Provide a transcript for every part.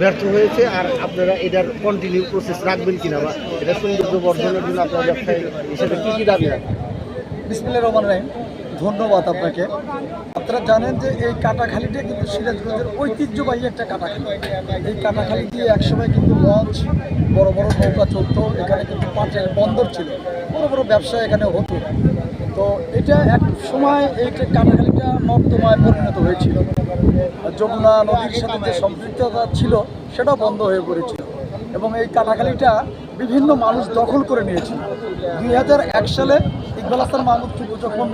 ব্যর্থ হয়েছে আর আপনারা এটার কন্টিনিউ প্রসেস রাখবেন কিনা বা এটা সৌন্দর্য বর্ধনের জন্য আপনারা ব্যবসায়ী হিসেবে কী কী দাবি রাখবেন রহমান রাহিম। ধন্যবাদ আপনাকে। আপনারা জানেন যে এই কাটাখালিটা কিন্তু সিরাজগঞ্জের ঐতিহ্যবাহী একটা কাটাখালি। এই কাটাখালি দিয়ে একসময় কিন্তু লঞ্চ, বড় বড় নৌকা চলতো। এখানে কিন্তু পাটের বন্দর ছিল। বড় বড় ব্যবসা এখানে হতো। তো এটা এক সময় এই যে কাটাখালিটা নর্দমায় পরিণত হয়েছিল যমুনা নদীর সাথে যে সম্পৃক্ততা ছিল, সেটা বন্ধ হয়ে পড়েছিল। এবং এই কাটাখালিটা বিভিন্ন মানুষ দখল করে নিয়েছিল। দুই হাজার এক সালে ইকবাল হাসান মাহমুদ যখন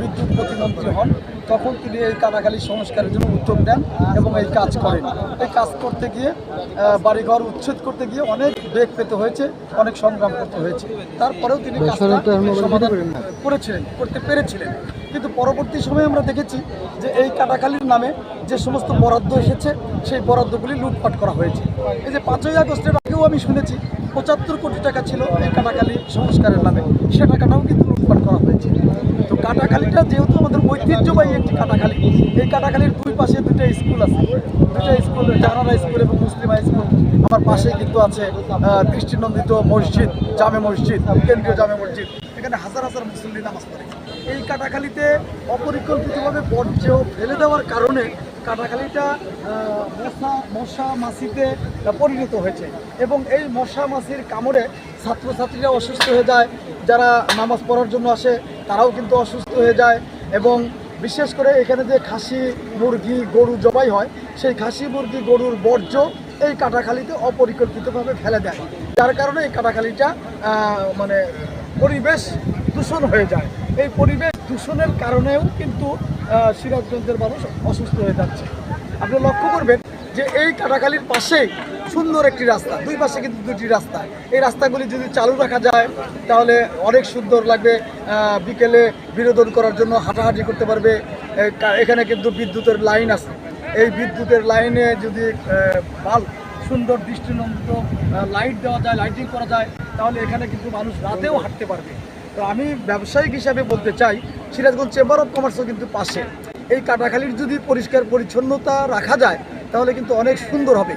বিদ্যুৎ প্রতিমন্ত্রী হন তখন তিনি এই কাটাখালি সংস্কারের জন্য উদ্যোগ নেন এবং এই কাজ করেন। এই কাজ করতে গিয়ে বাড়িঘর উচ্ছেদ করতে গিয়ে অনেক বেগ পেতে হয়েছে অনেক সংগ্রাম করতে হয়েছে। তারপরেও তিনি সমাধান করেছিলেন করতে পেরেছিলেন। কিন্তু পরবর্তী সময়ে আমরা দেখেছি যে এই কাটাখালির নামে যে সমস্ত বরাদ্দ এসেছে সেই বরাদ্দগুলি লুটপাট করা হয়েছে। এই যে পাঁচই আগস্টের আগেও আমি শুনেছি পঁচাত্তর কোটি টাকা ছিল এই কাটাখালি সংস্কারের নামে। সে টাকাটাও কিন্তু লুটপাট করা হয়েছে। কাটাখালিটা যেহেতু আমাদের ঐতিহ্যবাহী একটি কাটাখালি, এই কাটাখালির দুই পাশে দুটো স্কুল আছে। দুটো স্কুল, জানারা স্কুল এবং মুসলিম হাই স্কুল। আমার পাশে কিন্তু আছে দৃষ্টিনন্দিত মসজিদ, জামে মসজিদ, কেন্দ্রীয় জামে মসজিদ। এখানে হাজার হাজার মুসল্লি নামাজ পড়ে। এই কাটাখালিতে অপরিকল্পিতভাবে বর্জ্য ফেলে দেওয়ার কারণে কাটাখালিটা মশা মশা মাছিতে পরিণত হয়েছে। এবং এই মশা মাছির কামড়ে ছাত্রছাত্রীরা অসুস্থ হয়ে যায়, যারা নামাজ পড়ার জন্য আসে। তারাও কিন্তু অসুস্থ হয়ে যায় এবং বিশেষ করে এখানে যে খাসি, মুরগি, গরু জবাই হয়, সেই খাসি, মুরগি, গরুর বর্জ্য এই কাটাখালিতে অপরিকল্পিতভাবে ফেলে দেয়। যার কারণে এই কাটাখালিটা মানে পরিবেশ দূষণ হয়ে যায়। এই পরিবেশ দূষণের কারণেও কিন্তু সিরাজগঞ্জের মানুষ অসুস্থ হয়ে যাচ্ছে। আপনি লক্ষ্য করবেন যে এই কাটাখালির পাশেই সুন্দর একটি রাস্তা, দুই পাশে কিন্তু দুটি রাস্তা। এই রাস্তাগুলি যদি চালু রাখা যায়, তাহলে অনেক সুন্দর লাগবে বিকেলে বিনোদন করার জন্য হাঁটাহাঁটি করতে পারবে। এখানে কিন্তু বিদ্যুতের লাইন আছে। এই বিদ্যুতের লাইনে যদি বাল্ব সুন্দর দৃষ্টিনন্দিত লাইট দেওয়া যায় লাইটিং করা যায়, তাহলে এখানে কিন্তু মানুষ রাতেও হাঁটতে পারবে। তো আমি ব্যবসায়িক হিসাবে বলতে চাই, সিরাজগঞ্জ চেম্বার অফ কমার্সও কিন্তু পাশে। এই কাটাখালির যদি পরিষ্কার পরিচ্ছন্নতা রাখা যায় তাহলে কিন্তু অনেক সুন্দর হবে।